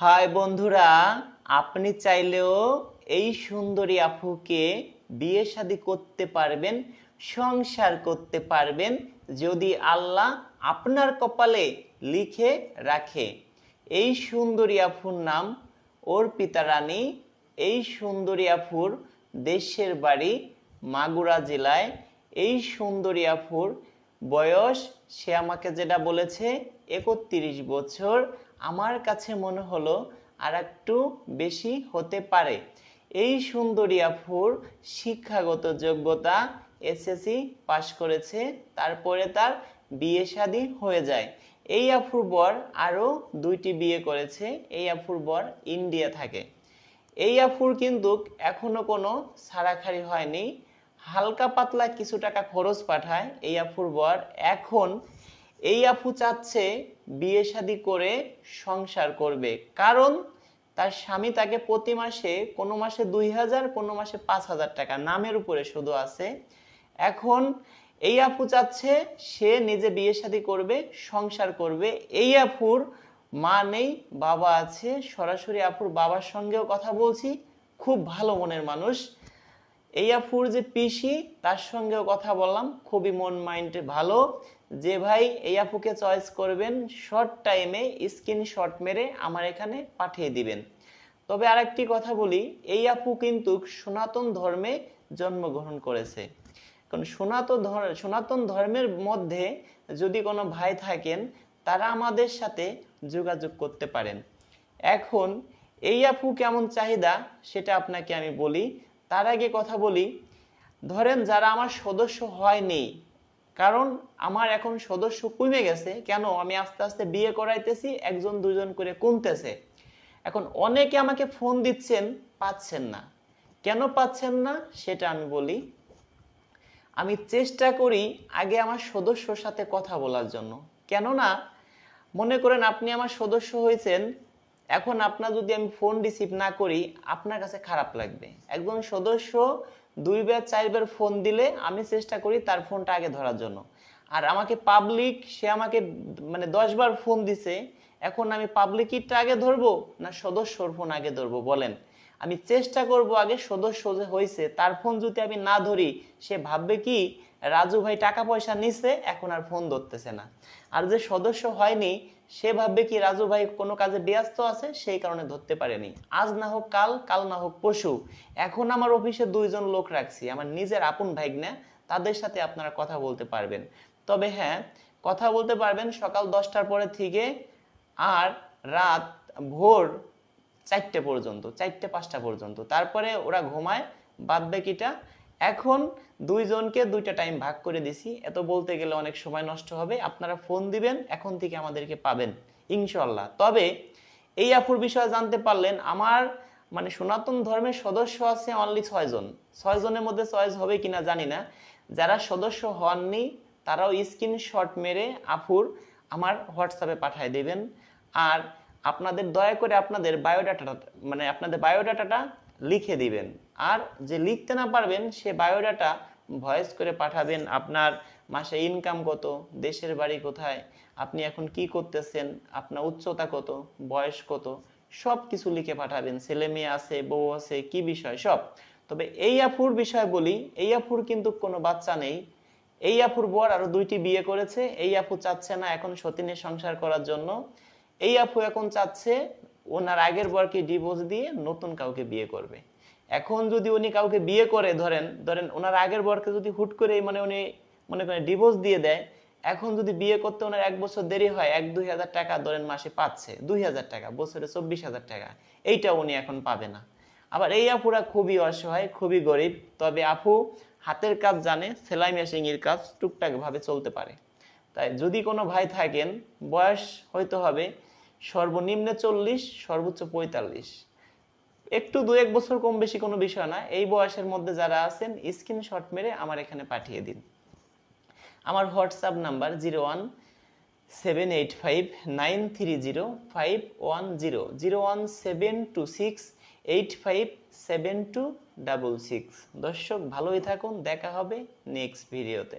High বন্ধুরা, আপনি চাইলেও এই সুন্দরী আপুকে বিয়ে শাদী করতে পারবেন, সংসার করতে পারবেন, যদি আল্লাহ আপনার কপালে লিখে রাখে। এই সুন্দরী আফুর নাম অর্পিতা রানী, এই সুন্দরী আফুর দেশের বাড়ি মাগুরা জেলায়, এই সুন্দরী আফুর বয়স, সে আমাকে যেটা বলেছে, একত্রিশ বছর। আমার কাছে মনে হলো আর একটু বেশি হতে পারে। এই সুন্দরী আফুর শিক্ষাগত যোগ্যতা এসএসসি পাশ করেছে, তারপরে তার বিয়ে শাদী হয়ে যায়। এই আফুর বর আরও দুইটি বিয়ে করেছে, এই আফুর বর ইন্ডিয়া থাকে। এই আফুর কিন্তু এখনও কোনো ছাড়াখাড়ি হয়নি। হালকা পাতলা কিছু টাকা খরচ পাঠায় এই আফুর বর। এখন এই আফু চাচ্ছে বিয়ে শাদী করে সংসার করবে। কারণ তার স্বামী তাকে প্রতি মাসে কোনো মাসে দুই হাজার, কোনো মাসে পাঁচ হাজার টাকা নামের উপরে শুধু আছে। এখন এই আপু চাচ্ছে সে নিজে বিয়ে শাদী করবে, সংসার করবে। এই আফুর মা নেই, বাবা আছে। সরাসরি আপুর বাবার সঙ্গেও কথা বলছি। খুব ভালো মনের মানুষ। এই আফুর যে পিসি, তার সঙ্গেও কথা বললাম। খুবই মন মাইন্ড ভালো। যে ভাই এই আপুকে চয়েস করবেন, শর্ট টাইমে স্ক্রিনশট মেরে আমার এখানে পাঠিয়ে দিবেন। তবে আরেকটি কথা বলি এই আপু কিন্তু সনাতন ধর্মে জন্মগ্রহণ করেছে। কারণ সনাতন সনাতন ধর্মের মধ্যে যদি কোনো ভাই থাকেন, তারা আমাদের সাথে যোগাযোগ করতে পারেন। এখন এই আপু কেমন চাহিদা, সেটা আপনাকে আমি বলি। তার আগে কথা বলি, ধরেন যারা আমার সদস্য হয়নি, কারণ আমার এখন সদস্য কমে গেছে, কেন? আমি আস্তে আস্তে বিয়ে করাইতেছি, একজন দুজন করে কমতেছে। এখন অনেকে আমাকে ফোন দিচ্ছেন, পাচ্ছেন না। কেন পাচ্ছেন না? সেটা আমি বলি, আমি চেষ্টা করি আগে আমার সদস্যর সাথে কথা বলার জন্য। কেননা, মনে করেন আপনি আমার সদস্য হয়েছেন এখন আপনার যদি আমি ফোন রিসিভ না করি, আপনার কাছে খারাপ লাগবে। একজন সদস্য দুইবার চারবার ফোন দিলে আমি চেষ্টা করি তার ফোনটা আগে ধরার জন্য। আর আমাকে পাবলিক সে আমাকে মানে দশবার ফোন দিছে, এখন আমি পাবলিকইটা আগে ধরবো না সদস্যর ফোন আগে ধরবো? বলেন, আমি চেষ্টা করব আগে সদস্য যে হয়েছে তার ফোন যদি আমি না ধরি, সে ভাববে কি, রাজু ভাই টাকা পয়সা নিছে, এখন আর ফোন ধরতেছে না। আর যে সদস্য হয়নি সে ভাববে কি রাজু ভাই কোনো কাজে ব্যস্ত আছে? সেই কারণে ধরতে পারেনি। আজ না হোক কাল কাল না হোক পশু এখন আমার অফিসে দুইজন লোক রাখছি। আমার নিজের আপন ভাইগনা, তাদের সাথে আপনারা কথা বলতে পারবেন। তবে হ্যাঁ কথা বলতে পারবেন সকাল দশটার পরে থেকে আর রাত ভোর চারটে পর্যন্ত, চারটে পাঁচটা পর্যন্ত। তারপরে ওরা ঘুমায়, বাদ বাকিটা এখন দুইজনকে দুইটা টাইম ভাগ করে দিছি। এত বলতে গেলে অনেক সময় নষ্ট হবে। আপনারা ফোন দিবেন, এখন থেকে আমাদেরকে পাবেন ইনশাল্লাহ তবে এই আফুর বিষয়ে জানতে পারলেন, আমার মানে সনাতন ধর্মের সদস্য আছে অনলি ছয়জন ছয়জনের মধ্যে চয়েস হবে কিনা জানি না। যারা সদস্য হননি, তারাও স্ক্রিনশট মেরে আফুর আমার হোয়াটসঅ্যাপে পাঠিয়ে দেবেন। আর আপনাদের দয়া করে আপনাদের বায়োডাটা মানে আপনাদের বায়োডাটাটা লিখে দিবেন। আর যে লিখতে না পারবেন, সে বায়োডাটা ভয়েস করে পাঠাবেন আপনার মাসে ইনকাম কত, দেশের বাড়ি কোথায়, আপনি এখন কি করতেছেন, আপনার উচ্চতা কত, বয়স কত সব কিছু লিখে পাঠাবেন। ছেলে মেয়ে আছে, বউ আছে, কি বিষয়, সব। তবে এই আফুর বিষয় বলি, এই আফুর কিন্তু কোনো বাচ্চা নেই। এই আপুর বর আরও দুইটি বিয়ে করেছে, এই আপু চাচ্ছে না এখন সতীনের সংসার করার জন্য। এই আপু এখন চাচ্ছে ওনার আগের বরকে ডিভোর্স দিয়ে নতুন কাউকে বিয়ে করবে। এখন যদি উনি কাউকে বিয়ে করে, ধরেন ধরেন ওনার আগের বরকে যদি হুট করে মানে উনি মনে করেন ডিভোর্স দিয়ে দেয়, এখন যদি বিয়ে করতে ওনার এক বছর দেরি হয়, এক দুই হাজার টাকা ধরেন মাসে পাচ্ছে, দুই হাজার টাকা, বছরে চব্বিশ হাজার টাকা, এইটা উনি এখন পাবে না। আবার এই আপুরা খুবই অসহায়, খুবই গরিব, তবে আপু হাতের কাজ জানে, সেলাই মেশিনের কাজ টুকটাক ভাবে চলতে পারে। তাই যদি কোনো ভাই থাকেন, বয়স হয়তো হবে সর্বনিম্নে চল্লিশ, সর্বোচ্চ পঁয়তাল্লিশ। একটু দু এক বছর কম বেশি কোনো বিষয় না। এই বয়সের মধ্যে যারা আছেন স্ক্রিনশট মেরে আমার এখানে পাঠিয়ে দিন। আমার WhatsApp number zero one seven eight five nine three zero five one zero zero one seven two six eight five seven two double six দর্শক, ভালোই থাকুন, দেখা হবে নেক্সট ভিডিওতে